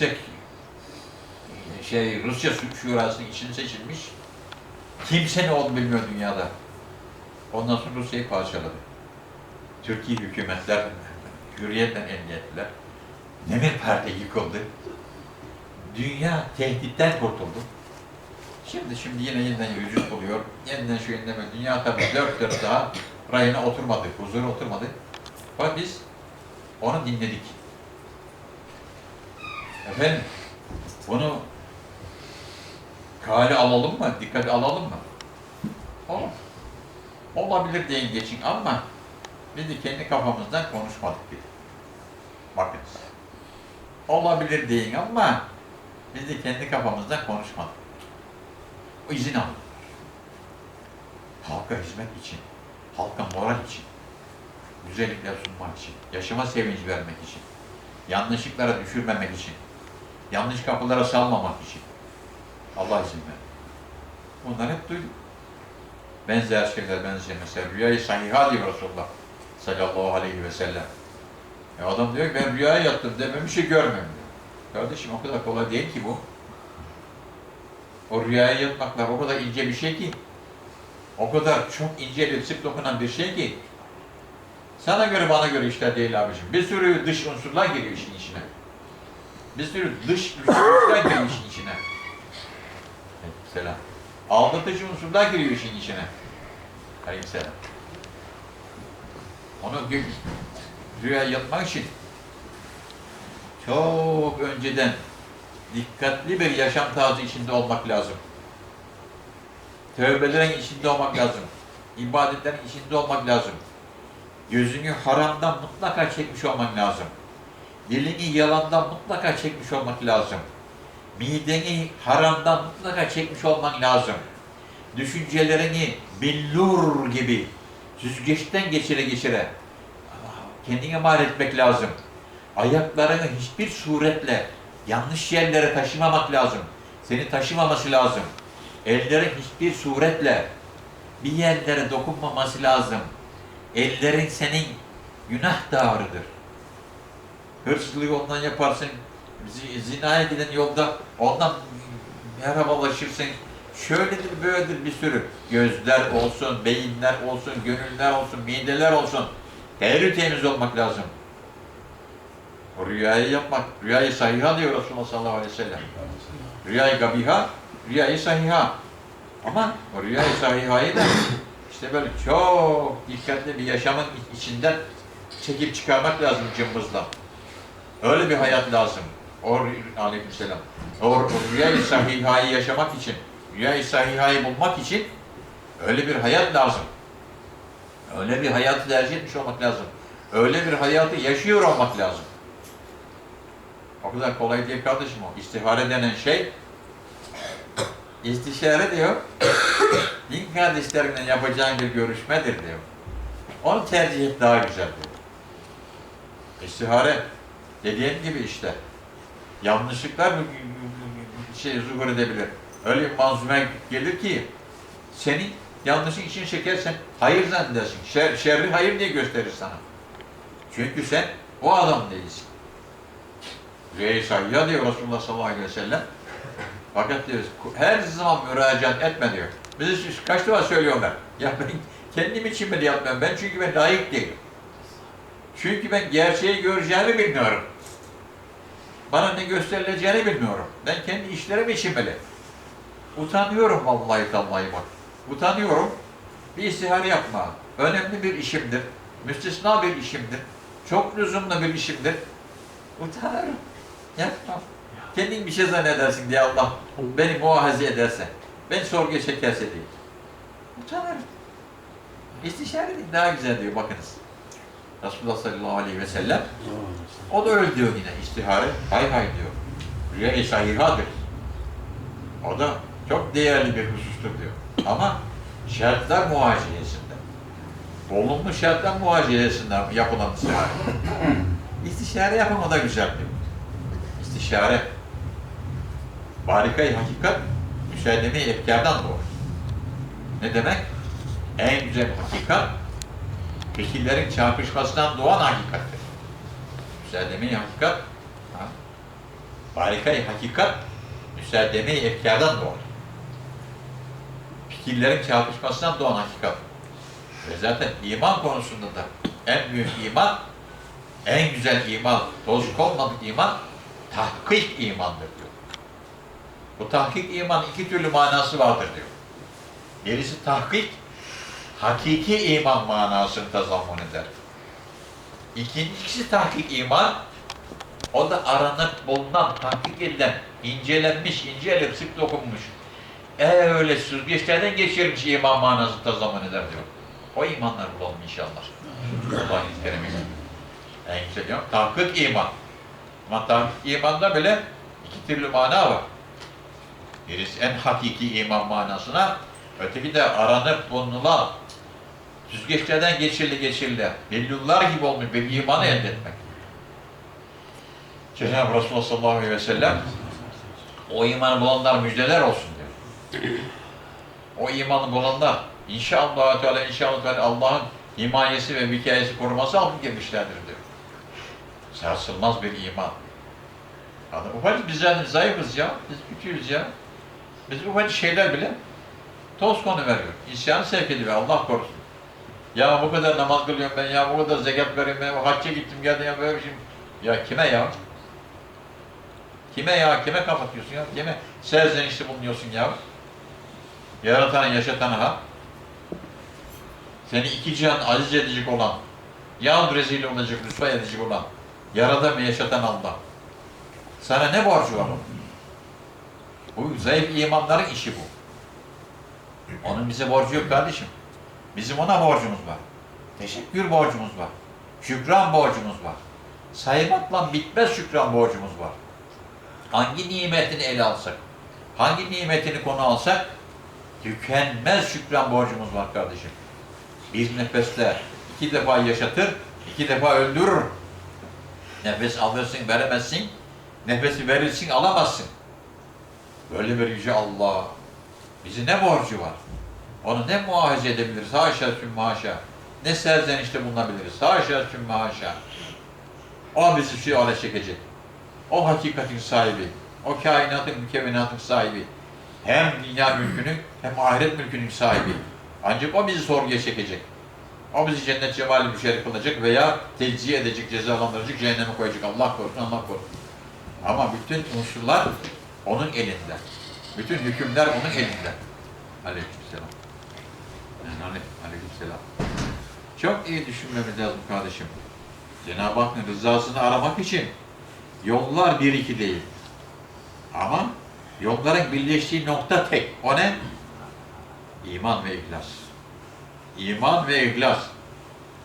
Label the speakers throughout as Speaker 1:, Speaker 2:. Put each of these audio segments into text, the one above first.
Speaker 1: yüksek şey Rusya Şurası'nın için seçilmiş. Kimse ne olduğunu bilmiyor dünyada. Ondan sonra Rusya'yı parçaladı. Türkiye hükümetler hürriyetten elde ettiler. Demir perde yıkıldı. Dünya tehditten kurtuldu. Şimdi şimdi yine yeniden vücut buluyor. Yeniden şu yeniden böyle. Dünya tabii dört dört daha rayına oturmadı, huzura oturmadı. Fakat biz onu dinledik. Efendim, bunu kale alalım mı, dikkate alalım mı? Olur. Olabilir deyin geçin ama biz de kendi kafamızdan konuşmadık bir. Bakınız. Olabilir deyin ama biz de kendi kafamızdan konuşmadık. O izin alın. Halka hizmet için, halka moral için, güzellikler sunmak için, yaşama sevinci vermek için, yanlışlıklara düşürmemek için, yanlış kapılara salmamak için. Allah izin ver. Bunları hep duyduk. Benzer şeyler benzer. Mesela rüyayı sahiha diyor Resulullah sallallahu aleyhi ve sellem. E adam diyor ki ben rüyaya yattım de ben bir şey görmüyorum diyor. Kardeşim o kadar kolay değil ki bu. O rüyaya yatmaklar o kadar ince bir şey ki. O kadar çok ince bir sık dokunan bir şey ki. Sana göre bana göre işler değil abiciğim. Bir sürü dış unsurlar giriyor işin içine. Bir sürü dış unsurlar işin içine. Selam. Aldatıcı unsurlar giriyor işin içine. Aleykümselam. Onu rüya yatmak için çok önceden dikkatli bir yaşam tarzı içinde olmak lazım. Tövbelerin içinde olmak lazım. İbadetlerin içinde olmak lazım. Gözünü haramdan mutlaka çekmiş olmak lazım. Dilini yalandan mutlaka çekmiş olmak lazım. Mideni haramdan mutlaka çekmiş olman lazım. Düşüncelerini billur gibi süzgeçten geçire geçire kendine mal etmek lazım. Ayaklarını hiçbir suretle yanlış yerlere taşımamak lazım. Seni taşımaması lazım. Ellerin hiçbir suretle bir yerlere dokunmaması lazım. Ellerin senin günah dağrıdır. Hırsızlığı ondan yaparsın, zi- zina edilen yolda ondan merhabalaşırsın. Şöyledir, böyledir bir sürü. Gözler olsun, beyinler olsun, gönüller olsun, mideler olsun. Terü temiz olmak lazım. Rüyayı yapmak, rüyayı sahiha diyor Resulullah sallallahu aleyhi ve sellem. Rüyayı gabiha, rüyayı sahiha. Ama o rüyayı sahihayı da işte böyle çok dikkatli bir yaşamın içinden çekip çıkarmak lazım cımbızla. Öyle bir hayat lazım. O aleykümselam. O, o rüyayı sahihayı yaşamak için, rüyayı sahihayı bulmak için öyle bir hayat lazım. Öyle bir hayatı tercih etmiş olmak lazım. Öyle bir hayatı yaşıyor olmak lazım. O kadar kolay değil kardeşim o. İstihare denen şey, istişare diyor, din kardeşlerinden yapacağın bir görüşmedir diyor. Onu tercih et daha güzel diyor. İstihare, dediğim gibi işte, yanlışlıklar şey zuhur edebilir. Öyle bir manzume gelir ki, senin yanlışın için çekersen hayır zannedersin. Şer, şerri hayır diye gösterir sana. Çünkü sen o adam değilsin. Rüyayı sayya diyor Resulullah sallallahu aleyhi ve sellem. Fakat diyor, her zaman müracaat etme diyor. Bize şu- kaç defa söylüyorlar. Ya ben kendim için bile yapmıyorum. Ben çünkü ben layık değilim. Çünkü ben gerçeği göreceğimi bilmiyorum. Bana ne gösterileceğini bilmiyorum. Ben kendi işlerim için bile. Utanıyorum vallahi tallahi bak. Utanıyorum. Bir istihare yapma. Önemli bir işimdir. Müstesna bir işimdir. Çok lüzumlu bir işimdir. Utanırım. Yapmam. Kendin bir şey zannedersin diye Allah beni muahaze ederse, beni sorguya çekerse diye. Utanırım. İstişare daha güzel diyor bakınız. Resulullah sallallahu aleyhi ve sellem o da öyle diyor yine istihare. Hay hay diyor. Rüya-i sahihadır. O da çok değerli bir husustur diyor. Ama şartlar muhaciyesinde. Olumlu şartlar muhaciyesinde yapılan istihare. İstişare yapın o da güzel diyor. İstişare. Barikayı hakikat müsaademi efkardan doğar. Ne demek? En güzel hakikat fikirlerin çarpışmasından doğan hakikattir. Müsaademi hakikat ha? Marikayı hakikat, müsaademe-i efkardan doğar. Fikirlerin çarpışmasından doğan hakikat. Ve zaten iman konusunda da en büyük iman, en güzel iman, bozuk olmadık iman, tahkik imandır diyor. Bu tahkik iman iki türlü manası vardır diyor. Birisi tahkik, hakiki iman manasını tazammun eder. İkincisi tahkik iman, o da aranıp bulunan, tahkik edilen, incelenmiş, incelip sık dokunmuş. E öyle süzgeçlerden geçirmiş iman manası tazammun eder diyor. O imanlar bulalım inşallah. Allah'ın keremiyle. En güzel diyor. Tahkik iman. Ama tahkik imanda bile iki türlü mana var. Birisi en hakiki iman manasına, öteki de aranıp bulunulan, süzgeçlerden geçirli geçirli, bellullar gibi olmuş bir imanı elde etmek. Cenab-ı Resulullah sallallahu aleyhi ve sellem o imanı bulanlar müjdeler olsun diyor. O imanı bulanlar inşallah Teala inşallah Teala Allah'ın himayesi ve hikayesi koruması altına girmişlerdir diyor. Sarsılmaz bir iman. Yani ufacık biz yani zayıfız ya, biz küçüğüz ya. Biz ufacık şeyler bile toz konu veriyor. İsyanı sevk ediyor, Allah korusun. Ya bu kadar namaz kılıyorum ben ya, bu kadar zekat veriyorum ben, hacca gittim geldim ya böyle bir şey. Ya kime ya? Kime ya? Kime kapatıyorsun ya? Kime serzenişte bulunuyorsun ya? Yaratan, yaşatan ha? Seni iki cihan aziz edecek olan, yahut rezil olacak, rüsva edecek olan, yaradan ve yaşatan Allah. Sana ne borcu var onun? Bu zayıf imanların işi bu. Onun bize borcu yok kardeşim. Bizim ona borcumuz var. Teşekkür borcumuz var. Şükran borcumuz var. Saymakla bitmez şükran borcumuz var. Hangi nimetini ele alsak, hangi nimetini konu alsak, tükenmez şükran borcumuz var kardeşim. Bir nefeste iki defa yaşatır, iki defa öldürür. Nefes alırsın, veremezsin. Nefesi verirsin, alamazsın. Böyle bir yüce Allah. Bizi ne borcu var? Onu ne muahize edebiliriz? Haşa sümme haşa. Ne serzenişte bulunabiliriz? Haşa sümme haşa. O bizi şu hale çekecek. O hakikatin sahibi. O kainatın, mükemmenatın sahibi. Hem dünya mülkünün hem ahiret mülkünün sahibi. Ancak o bizi sorguya çekecek. O bizi cennet cemali müşerref kılacak veya tecziye edecek, cezalandıracak, cehenneme koyacak. Allah korusun, Allah korusun. Ama bütün unsurlar onun elinde. Bütün hükümler onun elinde. Aleykümselam. Aleykümselam. Çok iyi düşünmemiz lazım kardeşim. Cenab-ı Hakk'ın rızasını aramak için yollar bir iki değil. Ama yolların birleştiği nokta tek. O ne? İman ve ihlas. İman ve ihlas.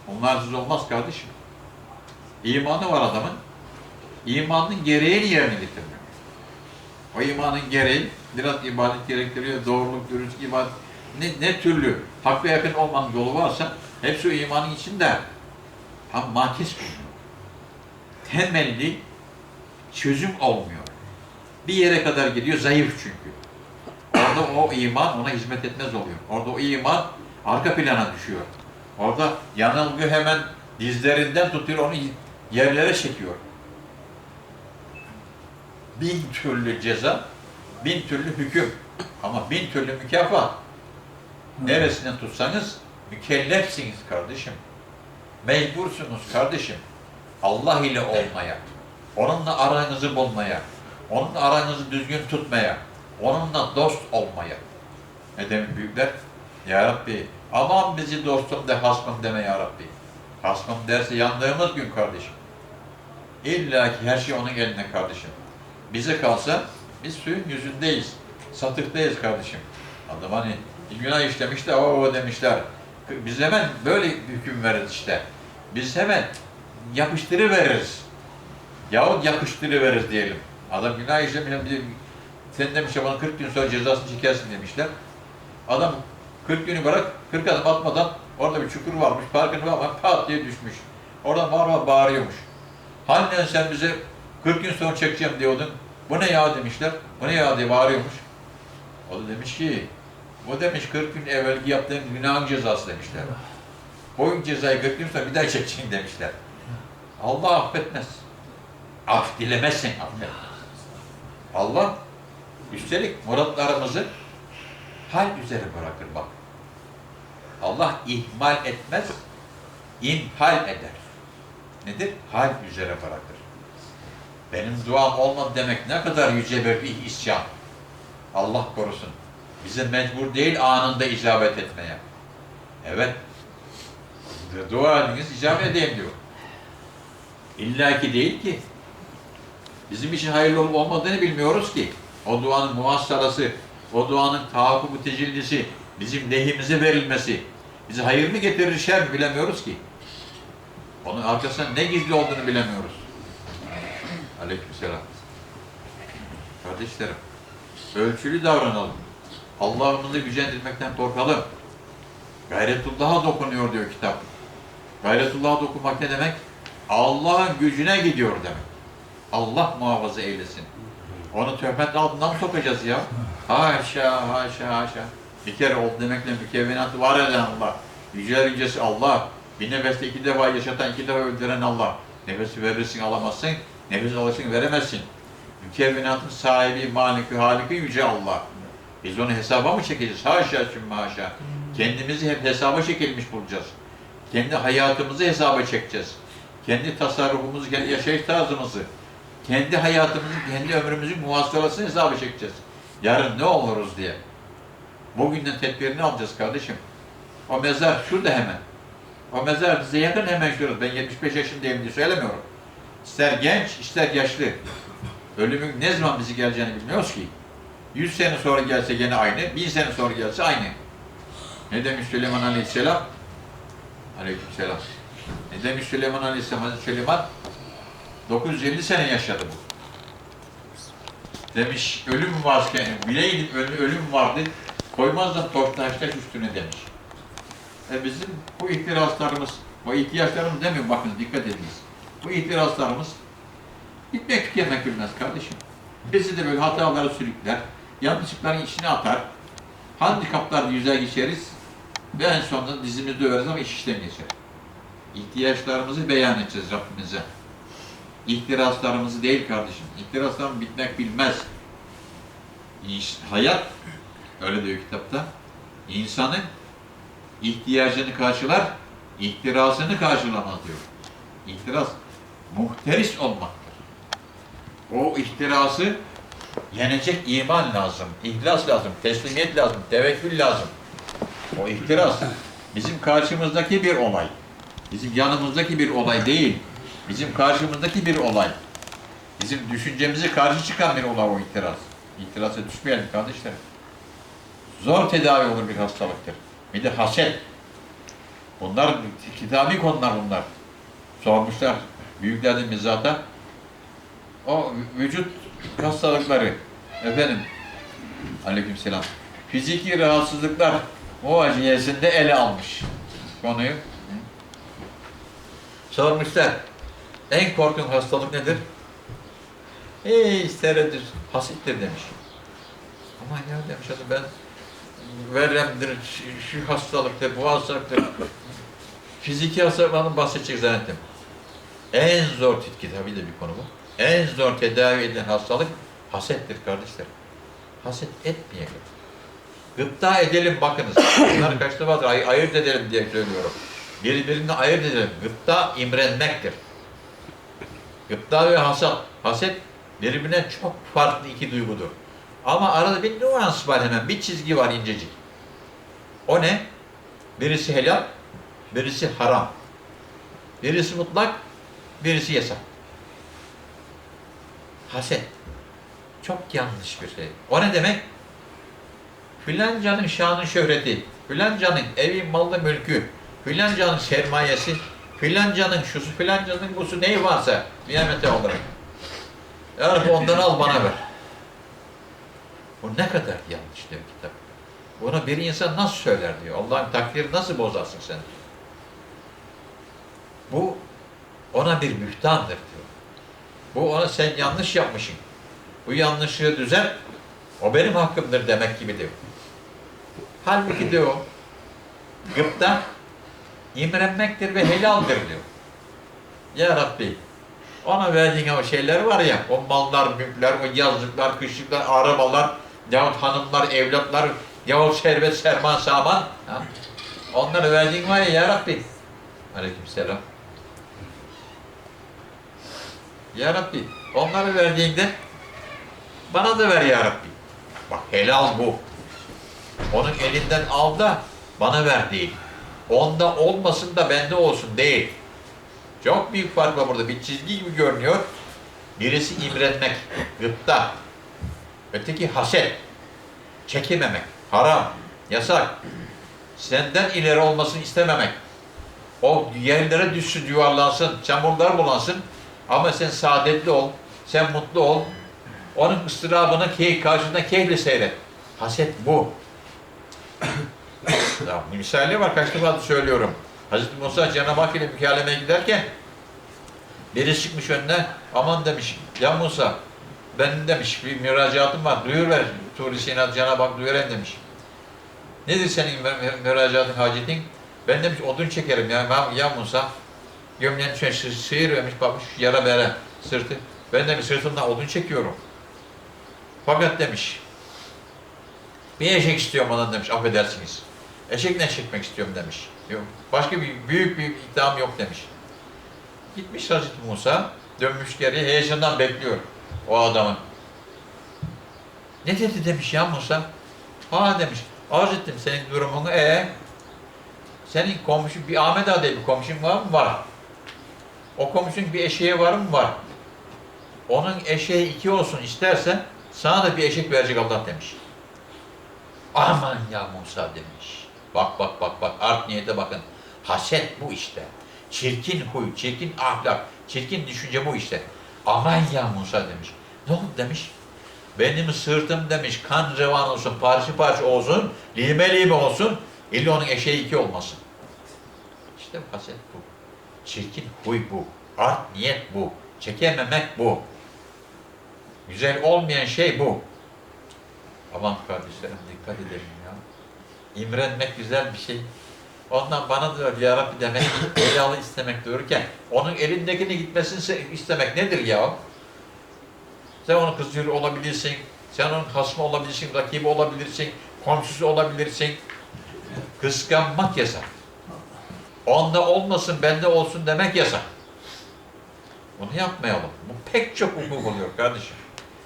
Speaker 1: Onlarsız olmaz kardeşim. İmanı var adamın. İmanın gereğini yerine getirmiyor. O imanın gereği biraz ibadet gerektiriyor, doğruluk, dürüst ibadet. Ne, ne türlü hakka yakın olmanın yolu varsa hepsi imanın içinde. Ama makis bulunuyor. Temelli çözüm olmuyor. Bir yere kadar gidiyor, zayıf çünkü. Orada o iman ona hizmet etmez oluyor. Orada o iman arka plana düşüyor. Orada yanılgı hemen dizlerinden tutuyor, onu yerlere çekiyor. Bin türlü ceza, bin türlü hüküm ama bin türlü mükafat. Neresinden tutsanız mükellefsiniz kardeşim. Mecbursunuz kardeşim. Allah ile olmaya, onunla aranızı bulmaya, onunla aranızı düzgün tutmaya, onunla dost olmaya. Ne demek büyükler? Ya Rabbi, aman bizi dostum de hasmım deme ya Rabbi. Hasmım derse yandığımız gün kardeşim. İlla ki her şey onun eline kardeşim. Bize kalsa biz suyun yüzündeyiz. Satıktayız kardeşim. Adam hani günah işlemiş de o demişler. Biz hemen böyle hüküm veririz işte. Biz hemen yapıştırıveririz. Yahut yakıştırıveririz diyelim. Adam günah işlemiş, sen demiş ya bana 40 gün sonra cezasını çekersin demişler. Adam 40 günü bırak, 40 adım atmadan orada bir çukur varmış, farkında var pat diye düşmüş. Oradan bağır bağır bağırıyormuş. Hani sen bize 40 gün sonra çekeceğim diyordun. Bu ne ya demişler. Bu ne ya diye bağırıyormuş. O da demiş ki, bu demiş 40 gün evvelki yaptığın günahın cezası demişler. O gün cezayı 40 gün sonra bir daha çekeceksin demişler. Allah affetmez. Af dilemezsen affetmez. Allah üstelik muratlarımızı hal üzere bırakır bak. Allah ihmal etmez, imhal eder. Nedir? Hal üzere bırakır. Benim duam olmadı demek ne kadar yüce bir isyan. Allah korusun. Bize mecbur değil anında icabet etmeye. Evet. Dua ediniz icabet edeyim diyor. İlla ki değil ki. Bizim için hayırlı olup olmadığını bilmiyoruz ki. O duanın muhasarası, o duanın tahakkuku tecellisi, bizim lehimize verilmesi, bize hayır mı getirir, şer mi bilemiyoruz ki. Onun arkasında ne gizli olduğunu bilemiyoruz. Aleykümselam. Kardeşlerim, ölçülü davranalım. Allah'ımızı gücendirmekten korkalım. Gayretullah'a dokunuyor diyor kitap. Gayretullah'a dokunmak ne demek? Allah'ın gücüne gidiyor demek. Allah muhafaza eylesin. Onu töhmet altından sokacağız ya? Haşa, haşa, haşa. Bir kere oldu demekle mükevvenatı var eden Allah. Yüceler yücesi Allah. Bir nefeste iki defa yaşatan, iki defa öldüren Allah. Nefesi verirsin alamazsın, nefes alırsın veremezsin. Mükevvenatın sahibi, maliki, haliki yüce Allah. Biz onu hesaba mı çekeceğiz? Haşa sümme haşa. Kendimizi hep hesaba çekilmiş bulacağız. Kendi hayatımızı hesaba çekeceğiz. Kendi tasarrufumuzu, kendi yaşayış tarzımızı, kendi hayatımızı, kendi ömrümüzün muhasebesini hesaba çekeceğiz. Yarın ne oluruz diye. Bugünden tedbirini alacağız kardeşim. O mezar şurada hemen. O mezar bize yakın hemen şurada. Ben 75 yaşındayım diye söylemiyorum. İster genç, ister yaşlı. Ölümün ne zaman bizi geleceğini bilmiyoruz ki. 100 sene sonra gelse gene aynı, 1000 sene sonra gelse aynı. Ne demiş Süleyman Aleyhisselam? Aleykümselam. Ne demiş Süleyman Aleyhisselam? Hazreti Süleyman 950 sene yaşadı bu. Demiş ölüm varken, bileydim ölüm, vardı, koymazdım top taş taş üstüne demiş. E bizim bu ihtiraslarımız, bu ihtiyaçlarımız demiyorum bakın dikkat ediniz. Bu ihtiraslarımız bitmek tükenmek bilmez kardeşim. Bizi de böyle hatalara sürükler, yanlışlıkların içine atar, handikaplar yüze geçeriz ve en sonunda dizimizi döveriz ama iş işten geçer. İhtiyaçlarımızı beyan edeceğiz Rabbimize. İhtiraslarımızı değil kardeşim. İhtiraslarımız bitmek bilmez. İş- hayat, öyle diyor kitapta, insanın ihtiyacını karşılar, ihtirasını karşılamaz diyor. İhtiras, muhteris olmaktır. O ihtirası yenecek iman lazım, ihlas lazım, teslimiyet lazım, tevekkül lazım. O ihtiras bizim karşımızdaki bir olay. Bizim yanımızdaki bir olay değil. Bizim karşımızdaki bir olay. Bizim düşüncemize karşı çıkan bir olay o ihtiras. İhtirasa düşmeyelim kardeşlerim. Zor tedavi olur bir hastalıktır. Bir de haset. Bunlar kitabi konular bunlar. Sormuşlar büyüklerden mizata. O vücut hastalıkları efendim aleykümselam fiziki rahatsızlıklar muaciyesinde ele almış konuyu. Sormuşlar. En korkun hastalık nedir? Ey seredir, hasittir demiş. Aman ya demiş adam ben veremdir, şu, hastalıktır, bu hastalıktır. Fiziki hastalıklardan bahsedecek zannettim. En zor tetki tabii de bir konu bu. En zor tedavi edilen hastalık hasettir kardeşler. Haset etmeyelim. Gıpta edelim bakınız. Bunları kaç defa ay ayırt edelim diye söylüyorum. Birbirini ayırt edelim. Gıpta imrenmektir. Gıpta ve hasat. Haset birbirine çok farklı iki duygudur. Ama arada bir nüans var hemen. Bir çizgi var incecik. O ne? Birisi helal, birisi haram. Birisi mutlak, birisi yasak. Haset. Çok yanlış bir şey. O ne demek? Filancanın şanı şöhreti, filancanın evi, malı, mülkü, filancanın sermayesi, filancanın şusu, filancanın busu neyi varsa nimete olarak. Ya Rabbi ondan al bana ver. Bu ne kadar yanlış diyor kitap. Bunu bir insan nasıl söyler diyor. Allah'ın takdiri nasıl bozarsın sen? Bu ona bir mühtandır diyor. Bu ona sen yanlış yapmışsın. Bu yanlışlığı düzelt. O benim hakkımdır demek gibi diyor. Halbuki diyor gıpta imrenmektir ve helaldir diyor. Ya Rabbi Ona verdiğin o şeyler var ya, o mallar, mülkler, o yazlıklar, kışlıklar, arabalar, yahut hanımlar, evlatlar, yahut servet, serman, saman. Ha? Onları verdiğin var ya ya Rabbi. Aleykümselam. Ya Rabbi, onları verdiğinde bana da ver ya Rabbi. Bak helal bu. Onun elinden al da bana ver değil. Onda olmasın da bende olsun değil. Çok büyük fark var burada. Bir çizgi gibi görünüyor. Birisi imrenmek, gıpta. Öteki haset, çekememek, haram, yasak. Senden ileri olmasını istememek. O yerlere düşsün, yuvarlansın, çamurlar bulansın. Ama sen saadetli ol, sen mutlu ol. Onun ıstırabını key, karşında keyifle seyret. Haset bu. ya, misaller var, kaç defa söylüyorum. Hazreti Musa Cenab-ı Hak ile mükalemeye giderken biri çıkmış önüne, aman demiş, ya Musa, ben demiş bir müracaatım var, duyur ver Tur-i Sina Cenab-ı Hak duyurayım demiş. Nedir senin mü- mü- müracaatın, hacetin? Ben demiş odun çekerim ya, ya Musa. Gömleğin içine sı- sıyır vermiş, bakmış yara bere sırtı. Ben demiş sırtımdan odun çekiyorum. Fakat demiş, bir eşek istiyorum ondan demiş, affedersiniz. Eşekle çekmek istiyorum demiş. Yok, başka bir büyük bir iddiam yok demiş. Gitmiş Hazreti Musa, dönmüş geri heyecandan bekliyor o adamın. Ne dedi demiş ya Musa? Ha demiş, arz ettim senin durumunu, e senin komşun, bir Ahmet Ağa diye bir komşun var mı? Var. O komşunun bir eşeği var mı? Var. Onun eşeği iki olsun istersen sana da bir eşek verecek Allah demiş. Aman ya Musa demiş. Bak bak bak bak art niyete bakın. Haset bu işte. Çirkin huy, çirkin ahlak, çirkin düşünce bu işte. Aman ya Musa demiş. Ne oldu demiş. Benim sırtım demiş kan revan olsun, parça parça olsun, lime lime olsun, illa onun eşeği iki olmasın. İşte haset bu. Çirkin huy bu. Art niyet bu. Çekememek bu. Güzel olmayan şey bu. Aman kardeşlerim dikkat edelim ya. İmrenmek güzel bir şey. Ondan bana diyor ya Rabbi demek, helalı istemek dururken onun elindekini gitmesini istemek nedir ya? Sen onun kızcığı olabilirsin, sen onun hasmı olabilirsin, rakibi olabilirsin, komşusu olabilirsin. Kıskanmak yasak. Onda olmasın, bende olsun demek yasak. Bunu yapmayalım. Bu pek çok hukuk oluyor kardeşim.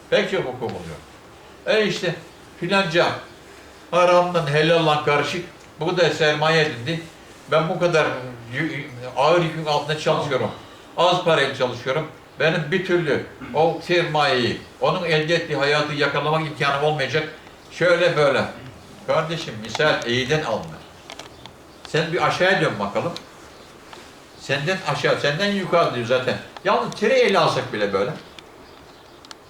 Speaker 1: Pek çok hukuk oluyor. E işte filanca haramdan helallan karışık bu da sermaye edindi. Ben bu kadar ağır yükün altında çalışıyorum. Az parayla çalışıyorum. Benim bir türlü o sermayeyi, onun elde ettiği hayatı yakalamak imkanım olmayacak. Şöyle böyle. Kardeşim misal iyiden alınır. Sen bir aşağıya dön bakalım. Senden aşağı, senden yukarı diyor zaten. Yalnız tire ele alsak bile böyle.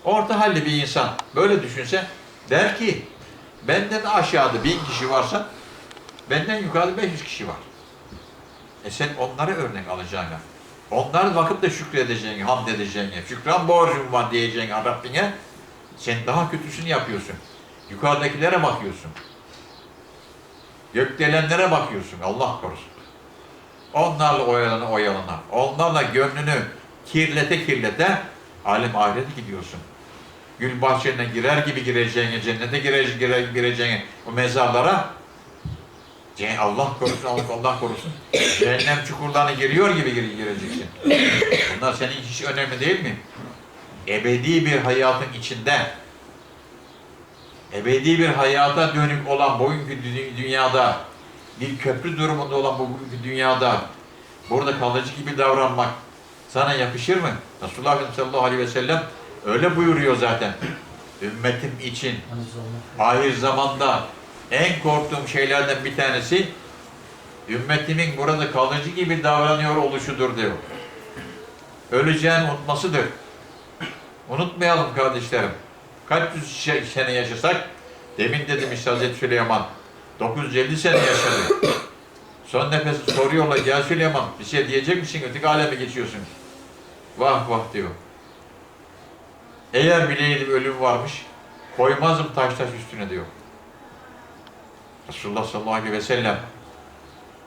Speaker 1: Orta halli bir insan böyle düşünse der ki benden aşağıda bin kişi varsa benden yukarıda 500 kişi var. E sen onları örnek alacaksın. Onları bakıp da şükredeceksin, hamd edeceksin. Şükran borcum var diyeceksin Rabbine. Sen daha kötüsünü yapıyorsun. Yukarıdakilere bakıyorsun. Gökdelenlere bakıyorsun. Allah korusun. Onlarla oyalana oyalana. Onlarla gönlünü kirlete kirlete alim ahirete gidiyorsun. Gül bahçelerine girer gibi gireceğine, cennete girer, girer, gireceğine, o mezarlara Allah korusun, Allah, Allah korusun. Cehennem çukurlarına giriyor gibi gire- gireceksin. Bunlar senin hiç önemli değil mi? Ebedi bir hayatın içinde, ebedi bir hayata dönük olan bugünkü dü- dünyada, bir köprü durumunda olan bugünkü dünyada, burada kalıcı gibi davranmak sana yakışır mı? Resulullah sallallahu aleyhi ve sellem öyle buyuruyor zaten. Ümmetim için ahir zamanda en korktuğum şeylerden bir tanesi ümmetimin burada kalıcı gibi davranıyor oluşudur diyor. Öleceğini unutmasıdır. Unutmayalım kardeşlerim. Kaç yüz sene yaşasak, demin de demiş Hazreti Süleyman, 950 sene yaşadı. Son nefesi soruyorlar, ya Süleyman bir şey diyecek misin, öteki aleme geçiyorsun. Vah vah diyor. Eğer bileydim ölüm varmış, koymazdım taş taş üstüne diyor. Resulullah sallallahu aleyhi ve sellem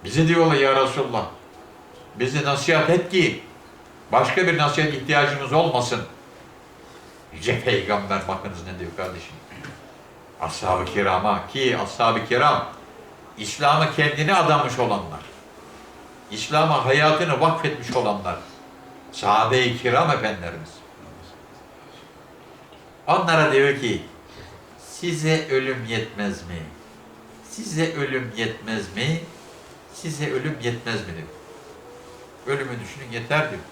Speaker 1: bize diyorlar ya Resulullah bizi nasihat et ki Başka bir nasihat ihtiyacımız olmasın. Yüce Peygamber bakınız ne diyor kardeşim. Ashab-ı kirama ki ashab-ı kiram İslam'ı kendine adamış olanlar. İslam'a hayatını vakfetmiş olanlar. Sahabe-i kiram efendilerimiz. Onlara diyor ki size ölüm yetmez mi? Size ölüm yetmez mi? Size ölüm yetmez mi diyor. Ölümü düşünün yeter diyor.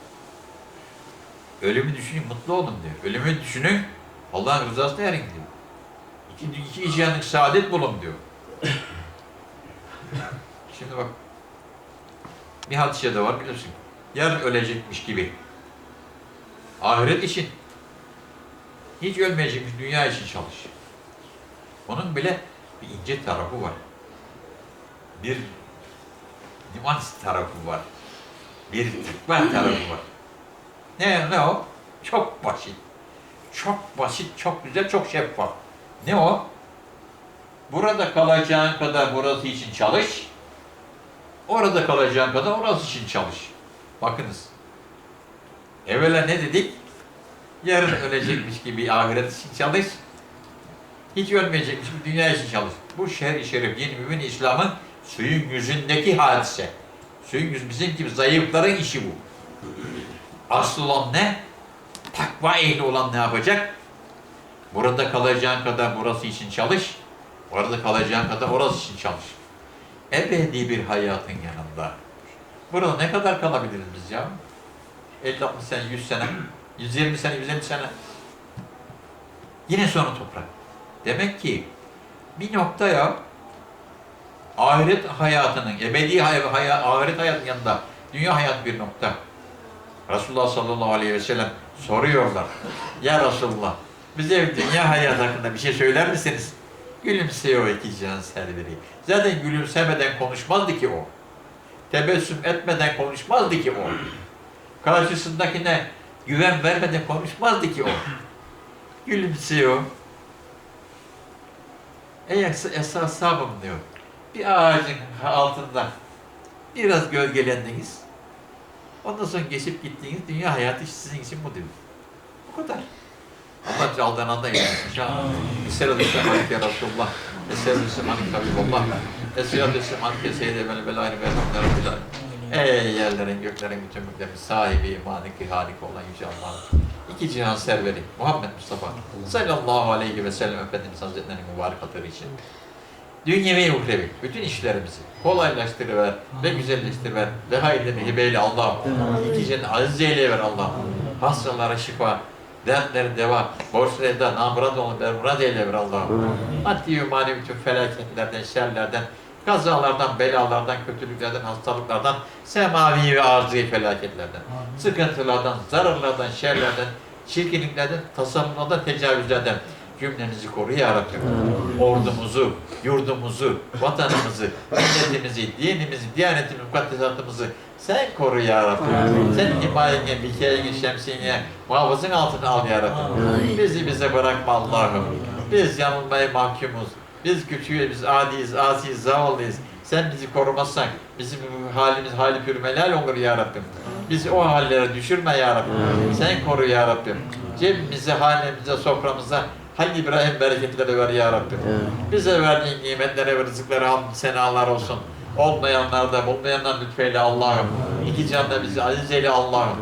Speaker 1: Ölümü düşünün mutlu olun diyor. Ölümü düşünün Allah'ın rızasına erin diyor. İki, iki cihanlık saadet bulun diyor. Şimdi bak bir hadise de var bilirsin. Yarın ölecekmiş gibi. Ahiret için hiç ölmeyecekmiş dünya için çalış. Onun bile bir ince tarafı var. Bir nüans tarafı var. Bir tıkma tarafı var. Ne, ne o? Çok basit. Çok basit, çok güzel, çok şeffaf. Ne o? Burada kalacağın kadar burası için çalış. Orada kalacağın kadar orası için çalış. Bakınız. Evvela ne dedik? Yarın ölecekmiş gibi ahiret için çalış. Hiç ölmeyecekmiş gibi dünya için çalış. Bu şer-i şerif, yeni mümin İslam'ın suyun yüzündeki hadise. Suyun yüzü bizim gibi zayıfların işi bu. Asıl olan ne? Takva ehli olan ne yapacak? Burada kalacağın kadar burası için çalış. Orada kalacağın kadar orası için çalış. Ebedi bir hayatın yanında. Burada ne kadar kalabiliriz biz ya? 50-60 sene, 100 sene, 120 sene, 150 sene. Yine sonu toprak. Demek ki bir noktaya ahiret hayatının, ebedi hay hay ahiret hayatının yanında dünya hayat bir nokta. Resulullah sallallahu aleyhi ve sellem soruyorlar. Ya Resulullah, bize dünya hayatı hakkında bir şey söyler misiniz? Gülümsüyor iki can serveri. Zaten gülümsemeden konuşmazdı ki o. Tebessüm etmeden konuşmazdı ki o. Karşısındakine güven vermeden konuşmazdı ki o. Gülümsüyor. Ey es- esasabım diyor. Bir ağacın altında biraz gölgelendiniz. Ondan sonra geçip gittiğiniz dünya hayatı sizin için bu diyor. Bu kadar. Allah aldananda eylesin. Esselatü semanik ya Resulullah. Esselatü semanik Habiballah. Esselatü semanik ya Seyyid-i Bel Belayni ve Elhamdülillah. Ey yerlerin göklerin bütün mülklerin sahibi imanı ki halik olan Yüce Allah'ın. İki cihan serveri Muhammed Mustafa sallallahu aleyhi ve sellem Efendimiz Hazretleri'nin mübarek hatırı için dünyevi uhrevi bütün işlerimizi kolaylaştırıver ve güzelleştiriver ve hayırlı hibeyle Allah iki cennet aziz eyle ver Allah hastalara şifa dertlere deva borçlara eda namurad olun bermurad eyle ver Allah maddi ve manevi bütün felaketlerden şerlerden kazalardan, belalardan, kötülüklerden, hastalıklardan, semavi ve arzi felaketlerden, sıkıntılardan, zararlardan, şerlerden, çirkinliklerden, tasarruflardan, tecavüzlerden cümlenizi koru ya Rabbi. Ordumuzu, yurdumuzu, vatanımızı, milletimizi, dinimizi, diyanetimizi, mukaddesatımızı sen koru ya Rabbi. Sen himayene, bikeyene, şemsiyene, muhafızın altına al ya Rabbi. Bizi bize bırakma Allah'ım. Biz yanılmaya mahkumuz. Biz küçüğüz, biz adiyiz, asiyiz, zavallıyız. Sen bizi korumazsan bizim halimiz hali pürmelal olur ya Rabbim. Bizi o hallere düşürme ya Rabbim. Sen koru ya Rabbim. Cebimize, hanemize, soframıza hayırlı İbrahim bereketleri ver ya Rabbim. Bize verdiğin nimetlere ve rızıklara hamd senalar olsun. Olmayanlar da bulmayanlar lütfeyle Allah'ım. İki canda bizi aziz eyle Allah'ım.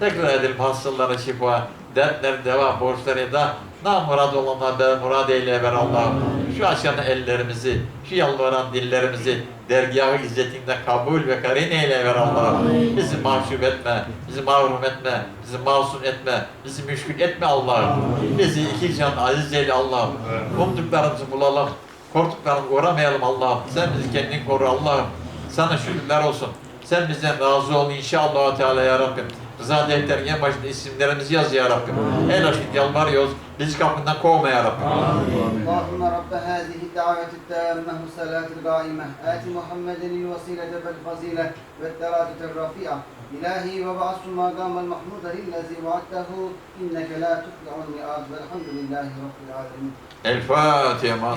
Speaker 1: Tekrar edelim hastalara şifa, dertler deva, borçları da namurad olanlar da murad eyle ver Allah'ım. Şu aşağıdan ellerimizi, şu yalvaran dillerimizi dergâh-ı izzetinde kabul ve karin eyle ver Allah'ım. Bizi mahcup etme, bizi mahrum etme, bizi masum etme, bizi müşkül etme Allah'ım. Bizi iki can aziz eyle Allah'ım. Umduklarımızı bulalım, korktuklarımızı uğramayalım Allah'ım. Sen bizi kendin koru Allah'ım. Sana şükürler olsun. Sen bizden razı ol inşallah Teala ya Rabbim. Rıza defterine başında isimlerimizi yaz ya Rabbi. El aşkın yalvarıyoruz. Bizi kapından kovma ya Rabbi.
Speaker 2: Allahümme Rabbe hâzihi davet-i tâmmehu salâtil gâime. Âti Muhammedin vesilete vel fazile ve terâdetel rafi'a. İlahi ve ba'su mâgâmel mahmuda lillezî va'attehu. İnneke la tufli'un ni'ad velhamdülillahi rabbil âlemin.
Speaker 1: El Fatiha ma.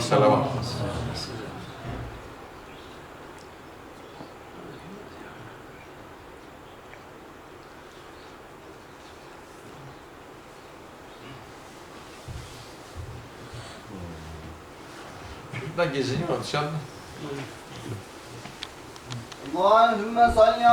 Speaker 1: da geziniyor dışarıda.
Speaker 2: Allahümme salli